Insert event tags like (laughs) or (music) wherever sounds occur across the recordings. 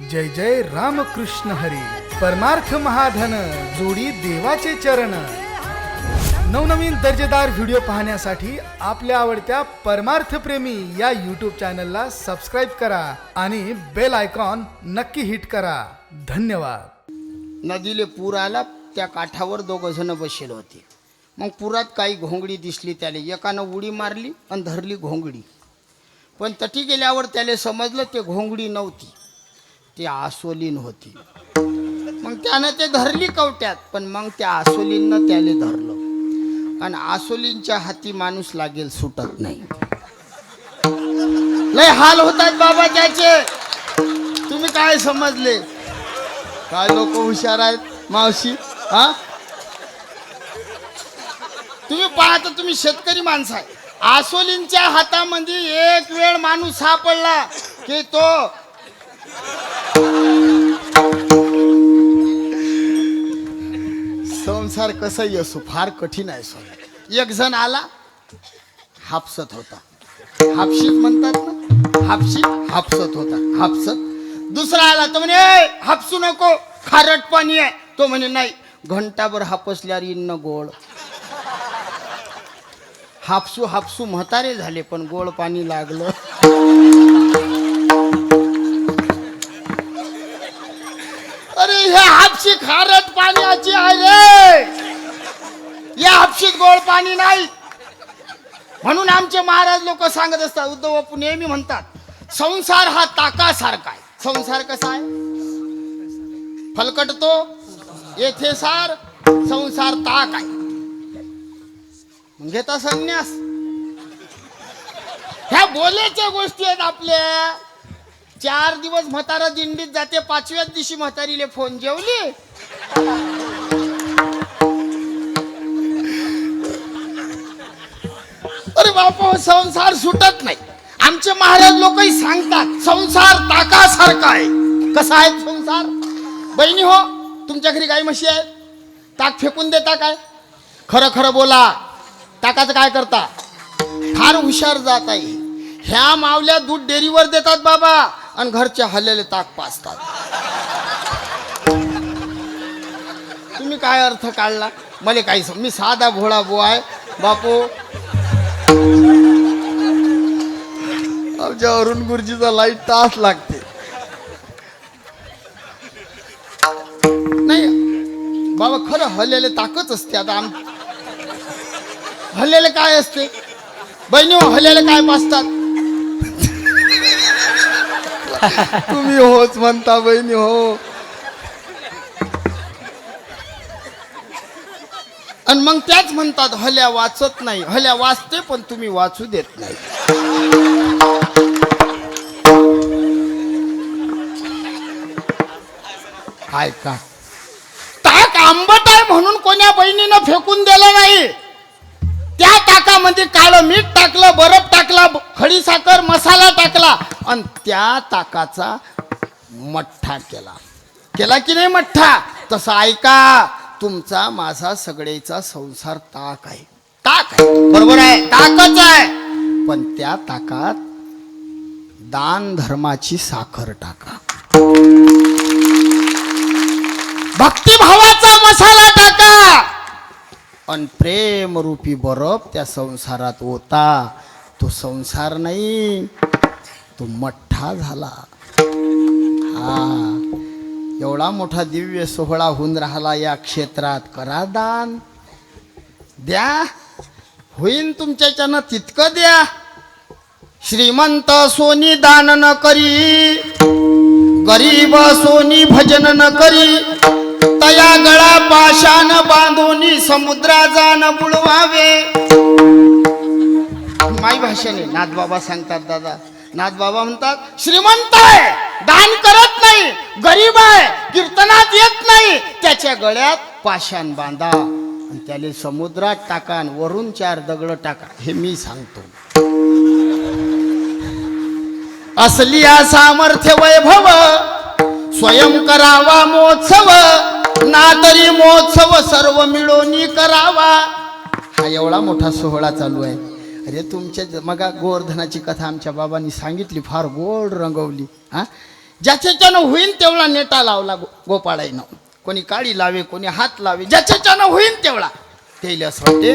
जय जय रामकृष्ण हरी. परमार्थ महाधन जोडी देवाचे चरण. नवनवीन दर्जेदार व्हिडिओ पाहण्यासाठी आपल्या आवडत्या परमार्थ प्रेमी या यूट्यूब चॅनलला सबस्क्राईब करा आणि बेल आयकॉन नक्की हिट करा. धन्यवाद. नदीले पूर आला त्या काठावर दोघ जण बसेल होते. मग पुरात काही घोंगडी दिसली त्याला. एकानं उडी मारली आणि धरली घोंगडी. पण तटी गेल्यावर त्याला समजलं ते घोंगडी नव्हती. ती आसोलीन होती. मग त्यानं ते धरली कवट्यात पण मग त्या आसोलीनं त्याला धरलं. आणि आसोलींच्या हाती माणूस लागेल सुटत नाही. लय हाल होतात बाबा त्याचे. तुम्ही काय समजले? काय लोक हुशार आहेत मावशी? हा? तुम्ही पाहता तुम्ही शेतकरी माणसं आहे. आसोलींच्या हातामध्ये एक वेळ माणूस सापडला की तो संसार कसाही असो फार कठीण आहे सोन एक जण आला हापसत होता. हापशीत म्हणतात ना? हापशीत हापसत होता. हापसत. दुसरा आला तो म्हणे हापसू नको खारट पाणी आहे. तो म्हणे नाही घंटाभर हापसल्यावर इन गोळ. गोड हापसू हापसू म्हातारे झाले पण गोड पाणी लागलं. पाण्याची आहे या हापशीत गोड पाणी नाही. म्हणून आमचे महाराज लोक सांगत असतात उद्धव बापू नेहमी म्हणतात संसार हा ताकासारखा आहे. संसार कसा आहे? फलकटतो येथे सार संसार ताक आहे. घेता संन्यास. ह्या बोलायच्या गोष्टी आहेत आपल्या. चार दिवस म्हातारा दिंडीत जाते पाचव्याच दिवशी म्हातारीले फोन जेवली. अरे बापा संसार सुटत नाही. आमचे महाराज लोकही सांगतात संसार ताकासारखा आहे. कसा आहे संसार? बहिणी हो तुमच्या घरी गाई म्हशी आहेत? ताक फेकून देता काय? खरं खरं बोला ताकाचं काय करता? फार हुशार जात आहे ह्या मावल्या दूध डेअरीवर देतात बाबा आणि घरचे हल्लेले ताक पाचतात तुम्ही काय अर्थ काढला? मला काही सम- मी साधा भोळा बो आहे. बापू आमच्या अरुण गुरुजीचा लाइट तास लागते. नाही बाबा खरं हल्लेले ताकच असते आता आम हल्लेले काय असते? बहिणी हो हल्लेले काय पासतात तुम्ही होच म्हणता बहिणी हो. आणि मग त्याच म्हणतात हल्या वाचत नाही. हल्या वाचते पण तुम्ही वाचू देत नाही. ऐका ताक आंबट आहे म्हणून कोण्या बहिणीनं फेकून दिलं नाही. त्या ताकामध्ये काळं मीठ टाकलं बरफ टाकला खडी साखर मसाला टाकला आणि त्या ताकाचा मठ्ठा केला. केला की नाही मठ्ठा? तसं ऐका तुमचा माझा सगळेचा संसार ताक आहे. ताक बरोबर आहे. ताकच आहे. पण त्या ताकात दान धर्माची साखर टाका. भक्तिभावाचा मसाला टाका. अन प्रेम रूपी बरफ त्या संसारात होता. तो संसार नाही तो मठ्ठा झाला. हा एवढा मोठा दिव्य सोहळा होऊन राहिला या क्षेत्रात. करा दान. द्या. होईन तुमच्याच्यानं तितकं द्या. श्रीमंत सोनी दान न करी. गरीब सोनी भजन न करी. तया गळा पाशान बांधून समुद्रा न बुडवावे. माई भाषेने नाथबाबा सांगतात दादा. नाथबाबा म्हणतात श्रीमंत आहे दान करत नाही गरीब आहे कीर्तनात येत नाही. त्याच्या गळ्यात पाषाण बांधा आणि त्याला समुद्रात टाका आणि वरून चार दगड टाका. हे मी सांगतो. असली सामर्थ्य वैभव स्वयं करावा मोत्सव ना तरी महोत्सव सर्व मिळवणी करावा. हा एवढा मोठा सोहळा चालू आहे. अरे तुमच्या मगा गोवर्धनाची कथा आमच्या बाबांनी सांगितली फार गोड रंगवली हा? ज्याच्याच्यानं होईन तेवढा नेटा लावला गो गोपाळाईनं. कोणी काळी लावे कोणी हात लावे ज्याच्याच्यानं होईन तेवढा. त्याला असं वाटते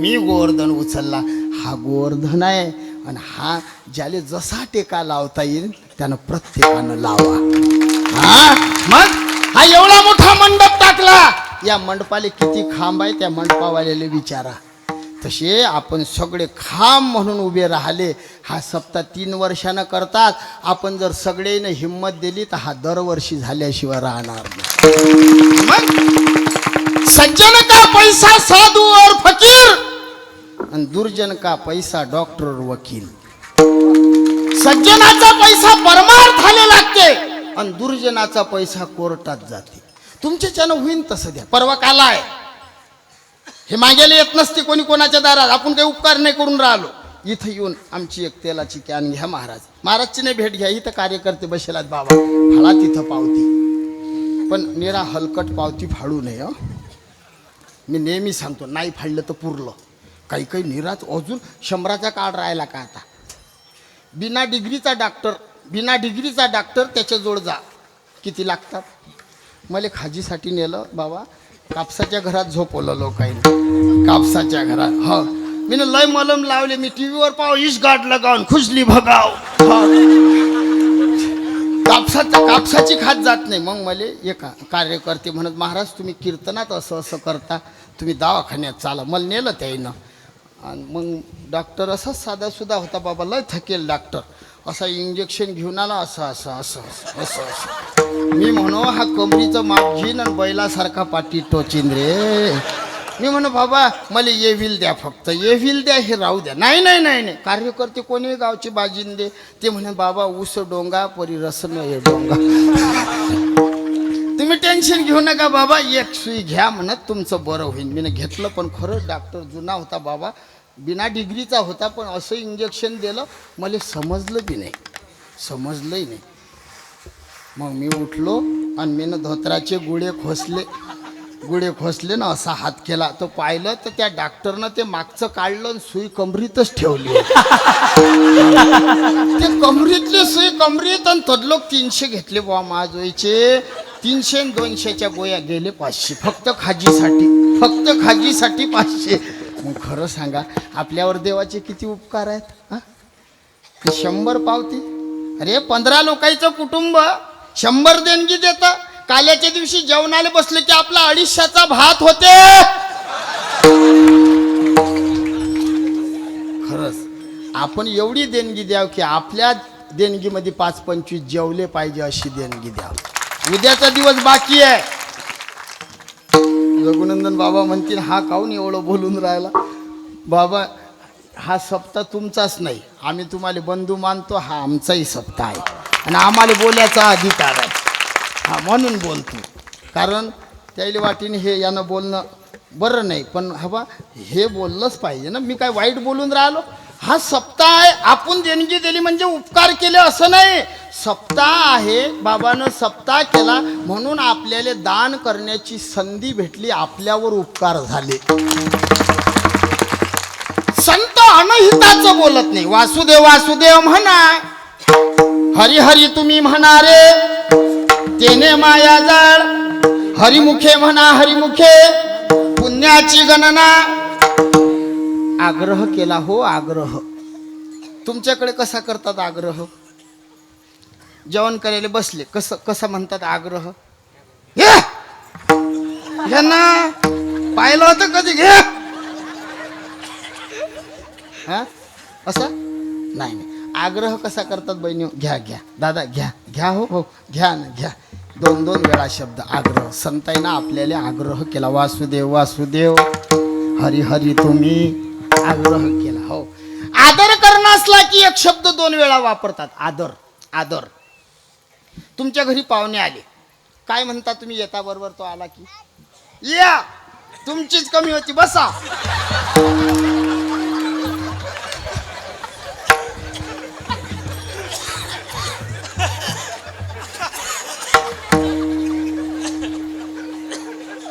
मी गोवर्धन उचलला. हा गोवर्धन आहे आणि हा ज्याले जसा टेका लावता येईल त्यानं प्रत्येकानं लावा. हा? मग? हा एवढा मोठा मंडप टाकला. या मंडपाले किती खांब आहे त्या मंडपावाल्याला विचारा. तसे आपण सगळे खांब म्हणून उभे राहिले. हा सप्ताह तीन वर्षानं करतात. आपण जर सगळेनं हिंमत दिली तर हा दरवर्षी झाल्याशिवाय राहणार नाही. सज्जन का पैसा साधू और फकीर? आणि दुर्जन का पैसा डॉक्टर वकील? सज्जनाचा पैसा परमार्थाला लागते. आणि दुर्जनाचा पैसा कोर्टात जाते. तुमच्याच्यानं होईन तसं द्या. परवा काला आहे हे मागेला येत नसते कोणी कोणाच्या दारात. आपण काही उपकार नाही करून राहिलो. इथं येऊन आमची एक तेलाची कॅन घ्या महाराज. महाराजची नाही भेट घ्या. इथं कार्यकर्ते बसेलात बाबा. फाळा तिथं पावती. पण निरा हलकट पावती फाडू नये हं. मी नेहमी सांगतो नाही फाडलं तर पुरलं. काही काही निराच अजून शंभराचा काळ राहिला का आता? बिना डिग्रीचा डॉक्टर बिना डिग्रीचा डॉक्टर त्याच्याजवळ जा. किती लागतात? मला खाजीसाठी नेलं बाबा. कापसाच्या घरात झोपवलं लोकांनी. कापसाच्या घरात हो. मी लय मलम लावले मी टी व्हीवर पाव इश गाठ लगावून खुजली भगाव कापसाचा कापसाची खात जात नाही. मग मला एक कार्यकर्ते म्हणत महाराज तुम्ही कीर्तनात असं असं करता. तुम्ही दवाखान्यात चाला. मला नेलं त्याईनं. आणि मग डॉक्टर असाच साधासुद्धा होता बाबा लय थकेल डॉक्टर असा इंजेक्शन घेऊन आला असं असं असं असं असं असं. मी म्हणो हा कमरीचं माप घेईन आणि बैलासारखा पाठी टोचिन रे मी म्हणू बाबा मला ये व्हील द्या फक्त ये व्हील द्या हे राहू द्या. नाही नाही नाही नाही. कार्यकर्ते कोणी गावची बाजिंदे दे. ते म्हणे बाबा ऊस डोंगा परी रसन ये डोंगा. तुम्ही टेन्शन घेऊ नका बाबा एक सुई घ्या म्हणत तुमचं बरं होईल मी घेतलं पण खरंच डॉक्टर जुना होता बाबा. बिना डिग्रीचा होता पण असं इंजेक्शन दिलं मला समजलं बी नाही. समजलंही नाही. मग मी उठलो आणि मी धोत्राचे गुळे खोसले. गुळे खोसले ना असा हात केला. तो पाहिलं तर त्या डॉक्टरनं ते मागचं काढलं आणि सुई कमरीतच ठेवली ते कमरीतले सुई कमरीत आणि तदलोक तीनशे घेतले. बुवा महाजोईचे तीनशे आणि दोनशेच्या गोया गेले पाचशे. फक्त खाजीसाठी. फक्त खाजीसाठी पाचशे. मग खरं सांगा आपल्यावर देवाचे किती उपकार आहेत हां? शंभर पावती. अरे पंधरा लोकांचं कुटुंब शंभर देणगी देतं. काल्याच्या दिवशी जेवणाला बसले की आपला अडीचशेचा भात होते. खरंच आपण एवढी देणगी द्याव की आपल्या देणगीमध्ये पाच पंचवीस जेवले पाहिजे अशी देणगी द्याव. उद्याचा दिवस बाकी आहे. रघुनंदन बाबा म्हणतील हा काहून एवढं बोलून राहिला? बाबा हा सप्ताह तुमचाच नाही. आम्ही तुम्हाला बंधू मानतो हा आमचाही सप्ताह आहे. आणि आम्हाला बोलायचा अधिकार आहे. हा म्हणून बोलतो. कारण त्याला वाटीने हे यानं बोलणं बरं नाही. पण हवा हे बोललंच पाहिजे ना. मी काय वाईट बोलून राहिलो? हा सप्ताह आहे. आपण देणगी दिली म्हणजे उपकार केले असं नाही. सप्ताह आहे. बाबानं सप्ताह केला म्हणून आपल्याला दान करण्याची संधी भेटली. आपल्यावर उपकार झाले. संत अनहिताच बोलत नाही. वासुदेव वासुदेव म्हणा हरिहरी तुम्ही म्हणा रे तेने माया जाळ. हरिमुखे म्हणा हरिमुखे. पुण्याची गणना आग्रह केला हो आग्रह. तुमच्याकडे कसा करतात आग्रह? जेवण करायला बसले कसं कसं म्हणतात आग्रह? यांना पाहिलं होतं कधी? घे हा? असं? नाही नाही. आग्रह कसा करतात बहिणी? घ्या घ्या. दादा घ्या घ्या हो हो. घ्या ना घ्या. दोन दोन वेळा शब्द. आग्रह. संताईनं आपल्याला आग्रह केला. वासुदेव वासुदेव. हरी हरी तुम्ही. आग्रह केला हो. आदर करणं असला की एक शब्द दोन वेळा वापरतात आदर आदर. तुमच्या घरी पाहुणे आले. काय म्हणता तुम्ही येता बरोबर तो आला की? या तुमचीच कमी होती बसा.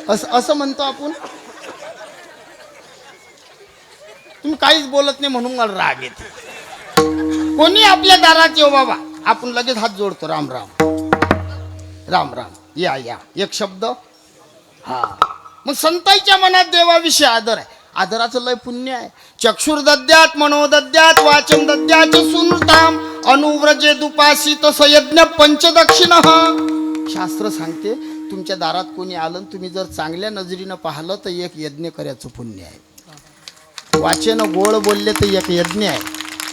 असं असं म्हणतो आपण तुम्ही काहीच बोलत नाही म्हणून मला राग येते. कोणी आपल्या दारात येऊ बाबा? आपण लगेच हात जोडतो. राम राम. राम राम. या या. एक शब्द. हा. मग संतांच्या मनात देवाविषयी आदर आहे. आदराचं लय पुण्य आहे. चक्षुर दद्यात मनोदद्यात वाचन दद्याच सुनताम अनुव्रजे तसं यज्ञ पंचदक्षिण. शास्त्र सांगते तुमच्या दारात कोणी आलं तुम्ही जर चांगल्या नजरीनं पाहिलं तर एक यज्ञ करायचं पुण्य आहे. वाचेनं गोड बोलले तर एक यज्ञ आहे.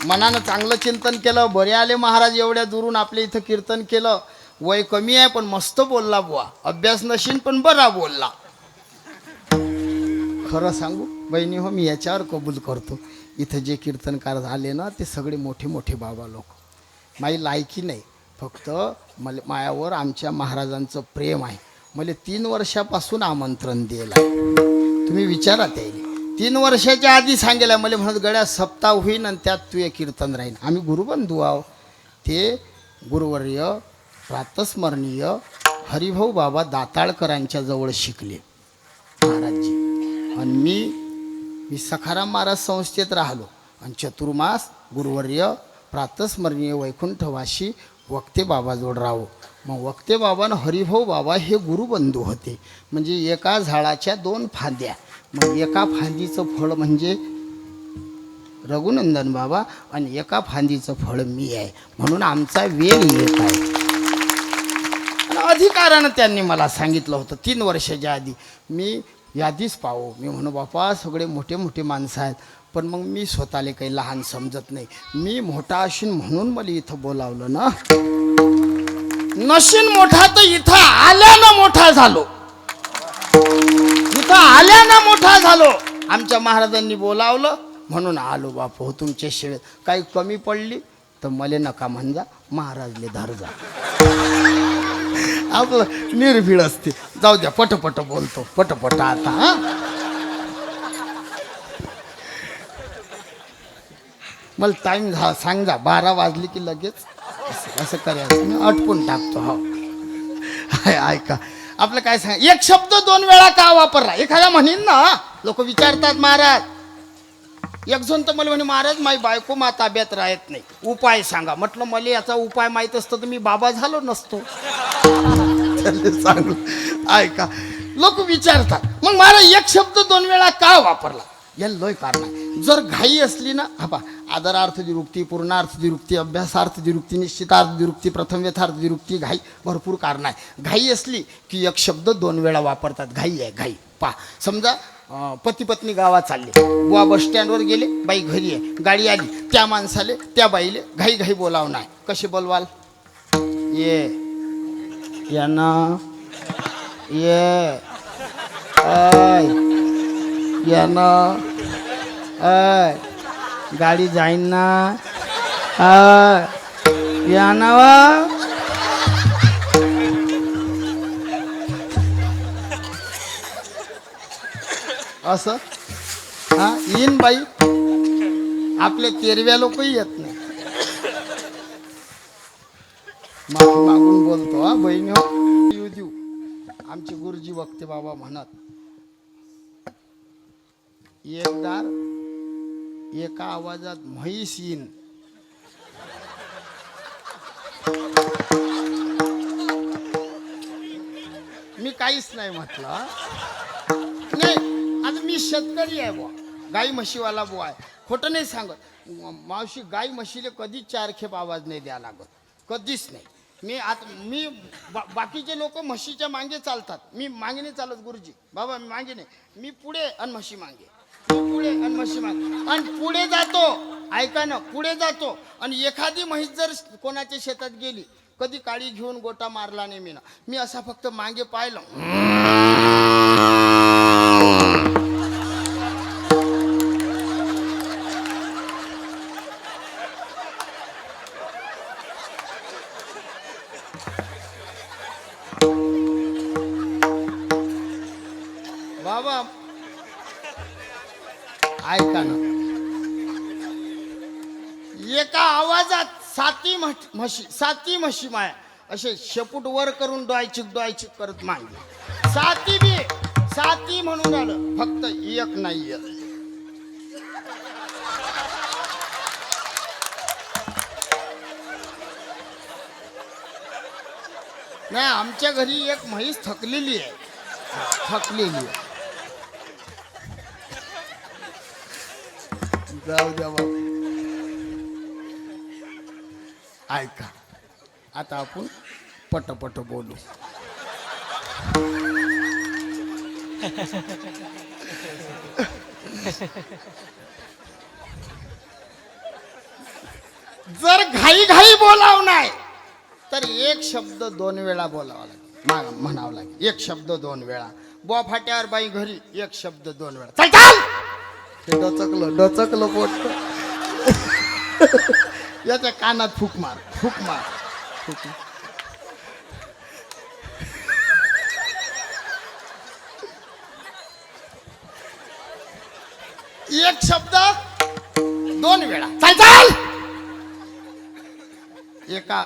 मनानं चांगलं चिंतन केलं बरे आले महाराज एवढ्या दुरून आपल्या इथं कीर्तन केलं. वय कमी आहे पण मस्त बोलला बुवा. अभ्यास नशीन पण बरा बोलला. खरं सांगू बहिणी हो मी याच्यावर कबूल करतो. इथं जे कीर्तनकार झाले ना ते सगळे मोठे मोठे बाबा लोक. माझी लायकी नाही. फक्त मला मायावर आमच्या महाराजांचं प्रेम आहे. मला तीन वर्षापासून आमंत्रण दिलं तुम्ही विचारा त्याने तीन वर्षाच्या आधी सांगेल मला म्हणत गड्या सप्ताह होईन आणि त्यात तुझे कीर्तन राहीन. आम्ही गुरुबंधू आहो ते गुरुवर्य प्रातस्मरणीय हरिभाऊ बाबा दाताळकरांच्या जवळ शिकले महाराजजी. आणि मी मी सखाराम महाराज संस्थेत राहिलो आणि चतुर्मास गुरुवर्य प्रातस्मरणीय वैकुंठवाशी वक्ते बाबाजवळ राहो. मग वक्ते बाबा हरिभाऊ बाबा हे गुरुबंधू होते. म्हणजे एका झाडाच्या दोन फांद्या. मग एका फांदीचं फळ म्हणजे रघुनंदन बाबा आणि एका फांदीचं फळ मी आहे. म्हणून आमचा वेळ येत आहे. आणि अधिकारानं त्यांनी मला सांगितलं होतं तीन वर्षाच्या आधी. मी यादीच पाहू. मी म्हणू बापा सगळे मोठे मोठे माणसं आहेत पण मग मी स्वतःला काही लहान समजत नाही. मी मोठा असून म्हणून मला इथं बोलावलं ना. नशीन मोठा तर इथं आल्यानं मोठा झालो. इथं आल्यानं मोठा झालो? आमच्या महाराजांनी बोलावलं म्हणून आलो बापू तुमच्या शेवेत काही कमी पडली तर मले नका म्हणजा महाराजले धर जा आपलं निर्भीड असते. जाऊ द्या पटपट बोलतो पटपट आता हा? मला टाईम झा सांग जा बारा वाजली की लगेच. असं असं करायचं मी अटकून टाकतो हो. हाय, ऐका. आपलं काय सांग? एक शब्द दोन वेळा का वापरला? एखादा म्हणीन ना लोक विचारतात महाराज एक जण तर मला म्हणे महाराज माझी बायको मा ताब्यात राहत नाही. उपाय सांगा. म्हटलं मला याचा उपाय माहीत असतं तर मी बाबा झालो नसतो. सांगू ऐका. लोक विचारतात. मग महाराज एक शब्द दोन वेळा का वापरला? या लय कारण. आहे जर घाई असली ना हा पा आदरार्थ दिरुक्ती पूर्णार्थ दिरुक्ती अभ्यासार्थ दिरुक्ती निश्चितार्थ दिरुक्ती प्रथम यथार्थ दिरुक्ती घाई भरपूर कारण आहे. घाई असली की एक शब्द दोन वेळा वापरतात. घाई आहे घाई. पा समजा पती पत्नी गावात चालले. बुवा बस स्टँडवर गेले बाई घरी आहे. गाडी आली. त्या माणसाले त्या बाईले घाई घाई बोलावं नाही. कसे बोलवाल? ये. यांना. ये. या ना. ऐ गाडी जाईन ना. ऐ यांना वा. असं? हा येईन बाई. आपले तेरव्या लोकही येत नाही. मागून बोलतो हा बहिणी हो. येऊ देऊ. आमचे गुरुजी वक्ते बाबा म्हणत एकदार एका आवाजात म्हैस येईन. मी काहीच नाही म्हटलं नाही आता मी शेतकरी आहे बुवा गाई म्हशीवाला बुवा आहे. खोटं नाही सांगत. मावशी गाई म्हशीले कधीच चार खेप आवाज नाही द्यावा लागत. कधीच नाही. मी आता मी बा बाकीचे लोक म्हशीच्या मागे चालतात. मी मागे नाही चालत गुरुजी. बाबा मी मागे नाही. मी पुढे आणि म्हशी मागे. पुढे आणि म्हशी आणि पुढे जातो ऐका ना पुढे जातो. आणि एखादी म्हैस जर कोणाच्या शेतात गेली कधी काळी घेऊन गोटा मारला नाही मी ना मी असा फक्त मागे पाहिलं. म्हशी साती म्हशी माया. असे शेपूट वर करून डोयचिक डोयचिक करत मागे साती बी साती म्हणून आलं. फक्त एक नाही नाही आमच्या घरी एक म्हैस थकलेली आहे. थकलेली आहे. जाऊ द्या बाबा. ऐका. आता आपण पटपट बोलू. जर घाई घाई बोलाव नाही तर एक शब्द दोन वेळा बोलावा लागेल. म्हणावं लागेल. एक शब्द दोन वेळा. बुवा फाट्यावर बाई घरी एक शब्द दोन वेळा. चल डचकलं डचकलं पोट. (laughs) याच्या कानात फूक मार फूक मार. फूक मार. एक शब्द दोन वेळा. चाल चाल! एका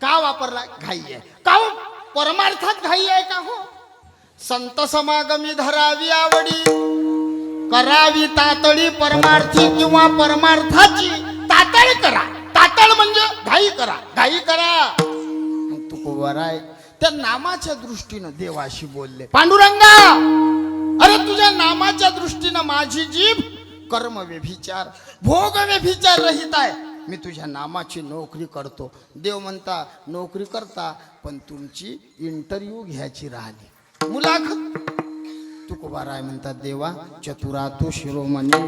का वापरला? घाई आहे. का हो? परमार्थात घाई आहे का हो? संत समागमी धरावी आवडी. करावी तातडी परमार्थी किंवा परमार्थाची. तातळ करा. तातळ म्हणजे घाई करा. घाई करा. मग तू आहे. त्या नामाच्या दृष्टीनं देवाशी बोलले. पांडुरंगा! अरे तुझ्या नामाच्या दृष्टीनं माझी जीभ कर्म व्यभिचार भोग व्यभिचार रहित आहे. मी तुझ्या नामाची नोकरी करतो. देव म्हणता नोकरी करता पण तुमची इंटरव्ह्यू घ्यायची राहिली. मुलाखत. तुकोबाराय म्हणतात देवा चतुरा तू शिरोमणी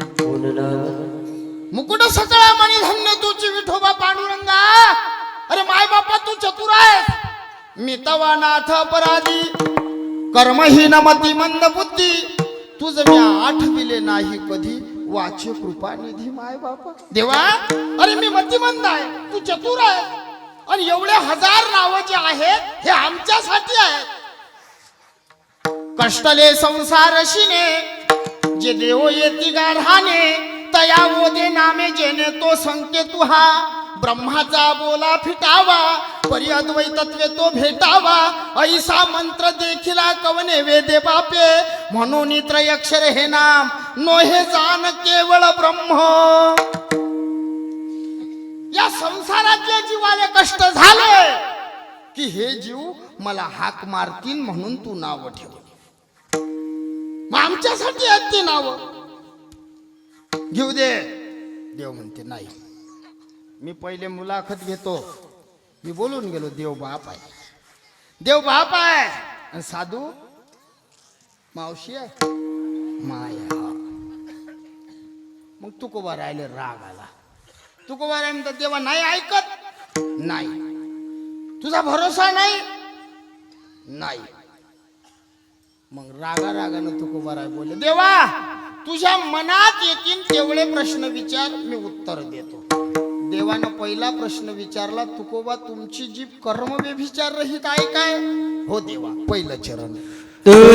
मुकुट सचळा म्हणे धन्य तुझी विठोबा हो पांडुरंगा. अरे माय बापा तू चतुर आहेस. मी तवा नाथ अपराधी. कर्महीन मती मंद बुद्धी. तुझ मी आठविले नाही कधी. वाचे कृपा निधी माय बापा. देवा अरे मी मतिमंद आहे. तू चतुर आहे आणि एवढे हजार नाव जे आहेत हे आमच्यासाठी आहेत. कष्टले संसारशिने जे देव येती गाढाने तया ओदे नामे जेने तो संके तुहा ब्रह्माचा बोला फिटावा परी अद्वैतत्वे तो भेटावा. ऐसा मंत्र देखिला कवने वेदे बापे म्हणून त्रयक्षर हे नाम नोहे जाण केवळ ब्रह्म. या संसारातल्या जीवाले कष्ट झाले की हे जीव मला हाक मारतील म्हणून तू नाव ठेव. आमच्यासाठी आहेत ती नावं. घेऊ दे. देव म्हणते नाही. मी पहिले मुलाखत घेतो. मी बोलून गेलो देव बाप आहे. देव बाप आहे. आणि साधू? मावशी आहे. माया. मग तुकोबा राहिले राग आला. तुकोबा राहिले म्हणतात देवा नाही ऐकत. नाही. तुझा भरोसा नाही. नाही. मग रागा रागानं तुकोबाराय बोलले देवा तुझ्या मनात येतील तेवढे प्रश्न विचार मी उत्तर देतो. देवानं पहिला प्रश्न विचारला तुकोबा तुमची जी कर्म व्यभिचार रहित आहे काय? हो देवा पहिलं चरण.